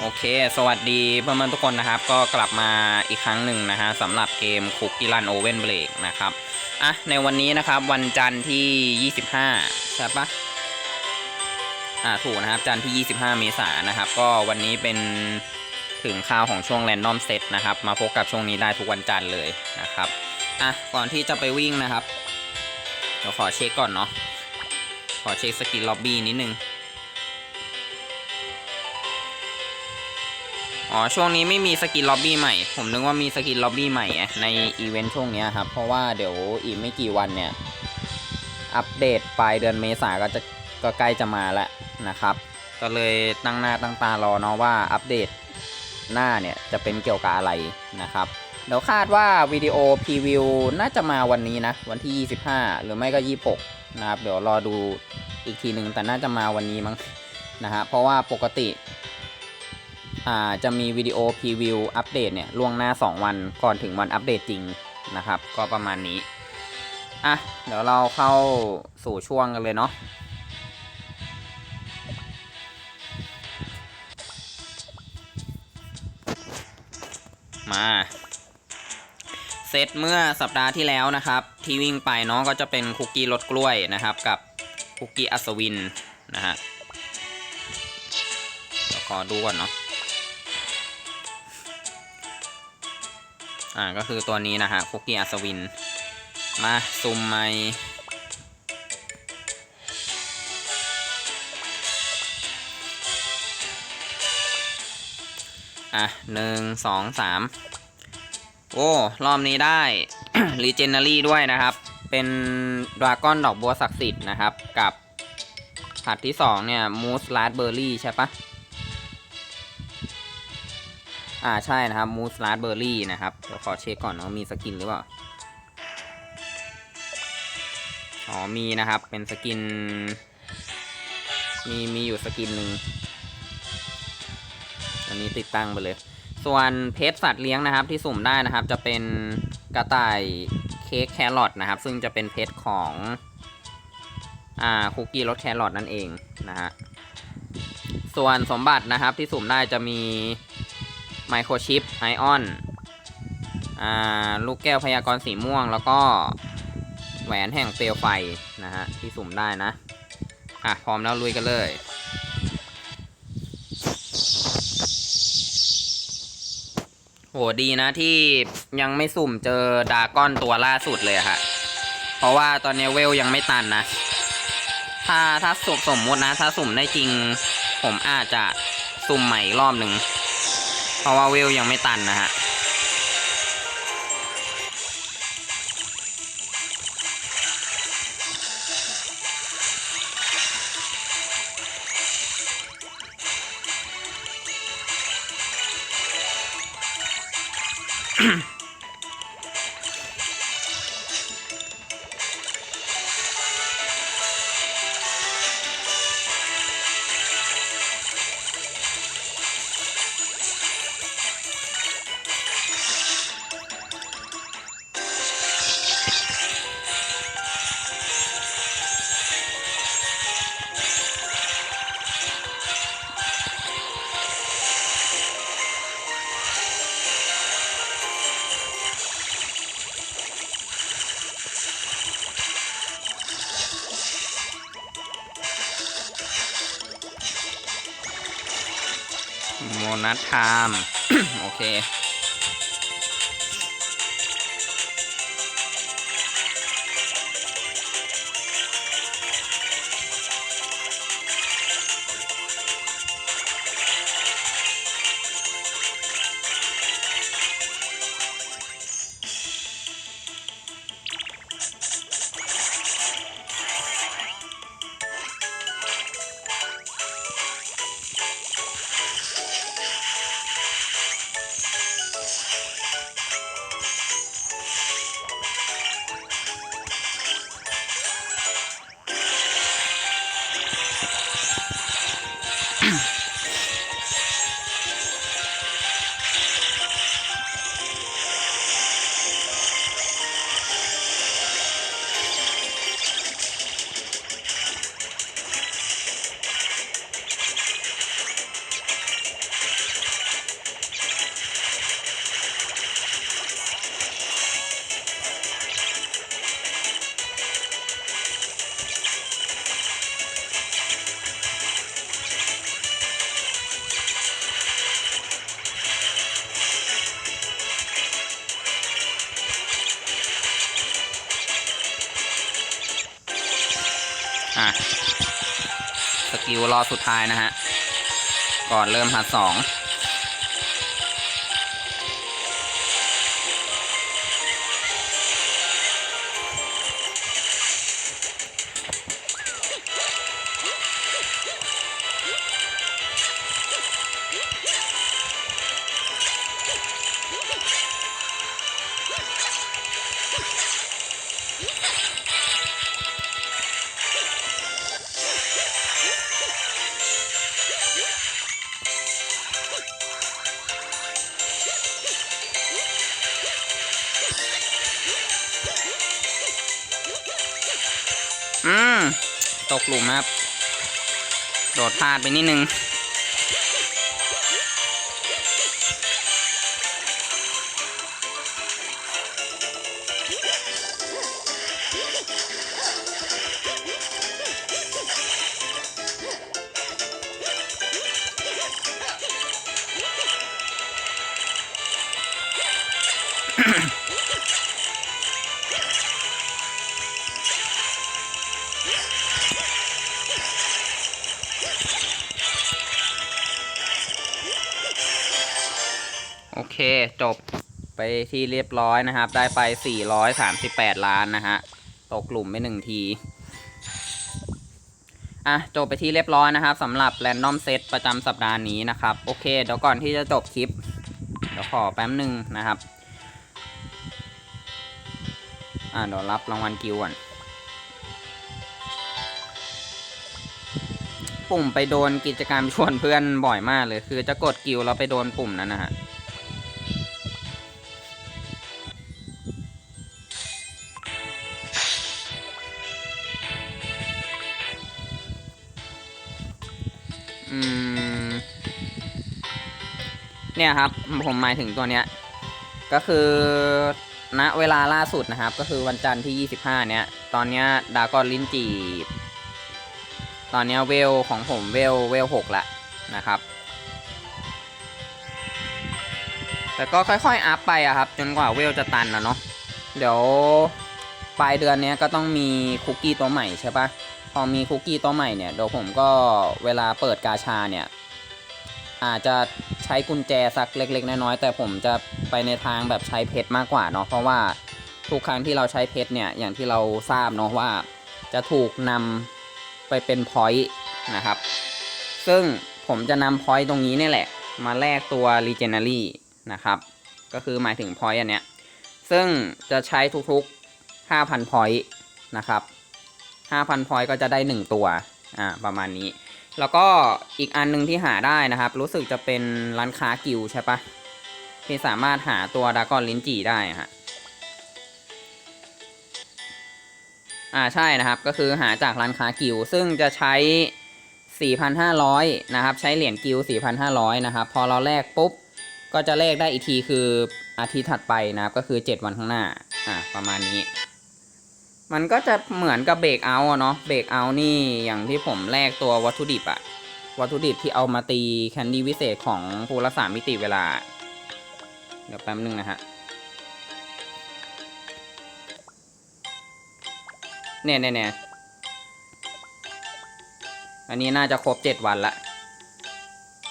โอเค สวัสดีเพื่อนๆทุกคนนะครับ ก็กลับมาอีกครั้งหนึ่งนะฮะสำหรับเกมคุกกี้รันโอเว่นเบรกนะครับอะในวันนี้นะครับวันจันทร์ที่ 25 ใช่ปะอ่าถูกนะครับ จันทร์ที่ 25 เมษายนนะครับ ก็วันนี้เป็นถึงข่าวของช่วงแรนดอมเซตนะครับ มาพบกับช่วงนี้ได้ทุกวันจันทร์เลยนะครับอะก่อนที่จะไปวิ่งนะครับเดี๋ยวขอเช็คก่อนเนาะขอเช็คสกินล็อบบี้นิดนึง อ๋อช่วงนี้ไม่มีสกินล็อบบี้ใหม่ ผมนึกว่ามีสกินล็อบบี้ใหม่ในอีเวนต์ช่วงนี้ครับ เพราะว่าเดี๋ยวอีกไม่กี่วันเนี่ย อัปเดตปลายเดือนเมษาก็จะก็ใกล้จะมาแล้วนะครับ ก็เลยตั้งหน้าตั้งตารอเนาะว่าอัปเดตหน้าเนี่ยจะเป็นเกี่ยวกับอะไรนะครับเดี๋ยวคาดว่าวิดีโอพรีวิวน่าจะมาวันนี้นะ วันที่ 25 หรือไม่ก็ 26 นะครับ เดี๋ยวรอดูอีกทีหนึ่งแต่น่าจะมาวันนี้มั้งนะฮะเพราะว่าปกติ จะมีวิดีโอพรีวิวอัปเดตเนี่ยล่วงหน้า 2 วันก่อนถึงวันอัปเดตจริงนะครับ ก็ประมาณนี้ อะ เดี๋ยวเราเข้าสู่ช่วงกันเลยเนาะมาเซตเมื่อสัปดาห์ที่แล้วนะครับ ที่วิ่งไปเนาะก็จะเป็นคุกกี้รสกล้วยนะครับ กับคุกกี้อัศวินนะฮะเดี๋ยวขอดูก่อนเนาะ อ่าก็คือตัวนี้นะฮะคุกกี้อัศวิน มาซุ่มไมอะหนึ่งสองสามโอ้ รอบนี้ได้รีเจนนารีด้วยนะครับ เป็นดราก้อนดอกบัวศักดิ์สิทธิ์นะครับ กับผัดที่สองเนี่ยมูสลาดเบอร์รี่ใช่ปะ อ่าใช่นะครับมูสลาดเบอร์รี่นะครับเดี๋ยวขอเช็คก่อนว่ามีสกินหรือเปล่าอ๋อมีนะครับเป็นสกิน มีมีอยู่สกินหนึ่งอันนี้ติดตั้งไปเลย ส่วนเพชรสัตว์เลี้ยงนะครับที่สุ่มได้นะครับ จะเป็นกระต่ายเค้กแครอทนะครับ ซึ่งจะเป็นเพชรของอ่าคุกกี้รสแครอทนั่นเองนะฮะส่วนสมบัตินะครับที่สุ่มได้จะมี ไมโครชิปไอออนลูกแก้วพยากรณ์สีม่วง แล้วก็แหวนแห่งเปลวไฟนะฮะที่สุ่มได้นะ อะ พร้อมแล้วลุยกันเลย โหดีนะที่ยังไม่สุ่มเจอดาก้อนตัวล่าสุดเลยฮะ เพราะว่าตอนนี้เวลยังไม่ตันนะ ถ้าถ้าสุ่มสมมตินะ ถ้าสุ่มได้จริง ผมอาจจะสุ่มใหม่อีกรอบหนึ่ง เพราะว่าเวลยังไม่ตันนะฮะ โมนัสไทม์โอเค อะ สกิลรอสุดท้ายนะฮะ ก่อนเริ่มหัดสอง ตกหลุมครับ โดดพลาดไปนิดนึง โอเคจบไปที่เรียบร้อยนะครับ ได้ไป 438 ล้านนะฮะ ตกหลุมไปหนึ่งที อะ จบไปที่เรียบร้อยนะครับสำหรับ Random Set ประจำสัปดาห์นี้นะครับ โอเค เดี๋ยวก่อนที่จะจบคลิป เดี๋ยวขอแป๊บหนึ่งนะครับ อะ เดี๋ยวรับรางวัลกิวก่อน ปุ่มไปโดนกิจกรรมชวนเพื่อนบ่อยมากเลย คือจะกดกิวแล้วไปโดนปุ่มนั้นนะฮะ อืม เนี่ยครับ ผมหมายถึงตัวเนี้ย ก็คือณเวลาล่าสุดนะครับ ก็คือวันจันทร์ที่ 25 เนี้ย ตอนเนี้ยดากอนลิ้นจีบ ตอนเนี้ยเวลของผมเวลเวลหกละนะครับ แต่ก็ค่อยๆอัพไปอะครับ จนกว่าเวลจะตันนะเนาะ เดี๋ยวปลายเดือนเนี้ยก็ต้องมีคุกกี้ตัวใหม่ใช่ปะ พอมีคุกกี้ตัวใหม่เนี่ยเดี๋ยวผมก็เวลาเปิดกาชาเนี่ย อาจจะใช้กุญแจสักเล็ก ๆ น้อยๆแต่ผมจะไปในทางแบบใช้เพชรมากกว่าเนาะเพราะว่าทุกครั้งที่เราใช้เพชรเนี่ยอย่างที่เราทราบเนาะว่าจะถูกนำไปเป็นพอยต์นะครับ ซึ่งผมจะนำพอยต์ตรงนี้นี่แหละ มาแลกตัว Legendary นะครับ ก็คือหมายถึงพอยต์อันเนี้ยซึ่งจะใช้ทุกๆ 5,000พอยต์นะครับ 5,000พอยต์ก็จะได้ 1 ตัวอ่าประมาณนี้ แล้วก็อีกอันหนึงที่หาได้นะครับ รู้สึกจะเป็นร้านค้ากิวใช่ปะที่สามารถหาตัวดากอนลินจีได้ฮะอ่าใช่นะครับก็คือหาจากร้านค้ากิวซึ่งจะใช้ 4,500 นะครับ ใช้เหรียญกิว 4,500 นะครับ พอเราแลกปุ๊บ ก็จะเลขได้อีกทีคืออาทิตย์ถัดไปนะครับ ก็คือ 7 วันข้างหน้า อ่าประมาณนี้ มันก็จะเหมือนกับเบรกเอาเนาะเบรกเอานี่อย่างที่ผมแลกตัววัตถุดิบอะวัตถุดิบที่เอามาตีแคนดี้วิเศษของภูรสามมิติเวลา เดี๋ยวแป๊บนึงนะฮะเนี่ยเนี่ยเนี่ยอันนี้น่าจะครบเจ็ดวันละ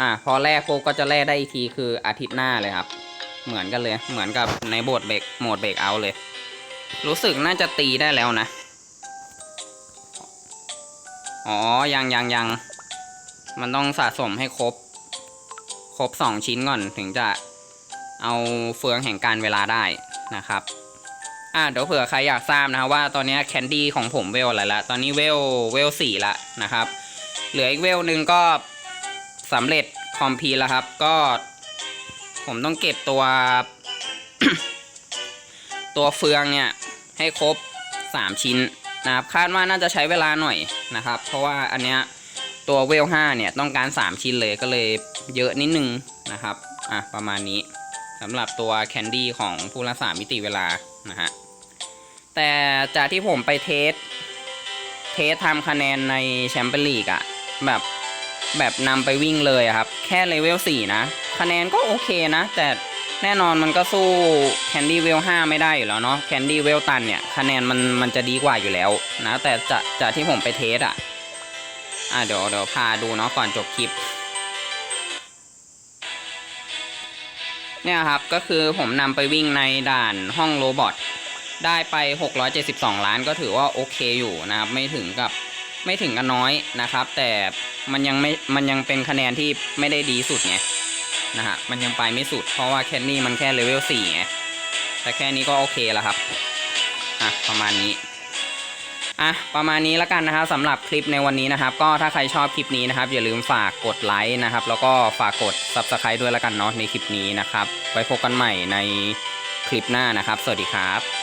อะพอแลกปุ๊บก็จะแลกได้อีกทีคืออาทิตย์หน้าเลยครับ เหมือนกันเลย เหมือนกับในโบทเบรกโหมดเบรกเอาเลย รู้สึกน่าจะตีได้แล้วนะ อ๋อ ยังยังยัง มันต้องสะสมให้ครบ ครบสองชิ้นก่อนถึงจะเอาเฟืองแห่งการเวลาได้นะครับ อ่าเดี๋ยวเผื่อใครอยากทราบนะว่าตอนนี้แคนดี้ของผมเวลอะไรละ ตอนนี้เวลเวลสี่ละนะครับ เหลืออีกเวลหนึ่งก็สำเร็จคอมพีแล้วครับ ก็ ผมต้องเก็บตัว ตัวเฟืองเนี่ยให้ครบ 3 ชิ้นนะครับคาดว่าน่าจะใช้เวลาหน่อยนะครับ เพราะว่าอันเนี้ยตัวเวล5เนี่ยต้องการ 3 ชิ้นเลยก็เลยเยอะนิดนึงนะครับอะประมาณนี้สำหรับตัวแคนดี้ของผู้รักษามิติเวลานะฮะแต่จากที่ผมไปเทสเทสทำคะแนนในแชมเปี้ยนลีกอะแบบแบบนำไปวิ่งเลยครับ แค่เลเวล4นะ คะแนนก็โอเคนะ แต่ แน่นอนมันก็สู้แคนดี้เวล5ไม่ได้อยู่แล้วเนาะแคนดี้เวลตันเนี่ยคะแนนมันมันจะดีกว่าอยู่แล้วนะแต่จะจะที่ผมไปเทสอะอะเดี๋ยวเดี๋ยวพาดูเนาะก่อนจบคลิป เนี่ยครับก็คือผมนำไปวิ่งในด่านห้องโรบอทได้ไป 672 ล้านก็ถือว่าโอเคอยู่นะครับ ไม่ถึงกับไม่ถึงกันน้อยนะครับ แต่มันยังไม่มันยังเป็นคะแนนที่ไม่ได้ดีสุดไง นะฮะมันยังไปไม่สุด เพราะว่าแคนนี่มันแค่เลเวล4ไงแต่แค่นี้ก็โอเคแล้วครับอะประมาณนี้อะประมาณนี้แล้วกันนะครับสำหรับคลิปในวันนี้นะครับ ก็ถ้าใครชอบคลิปนี้นะครับ อย่าลืมฝากกดไลค์นะครับ แล้วก็ฝากกด Subscribe ด้วยแล้วกันเนาะในคลิปนี้นะครับ ไว้พบกันใหม่ในคลิปหน้านะครับ สวัสดีครับ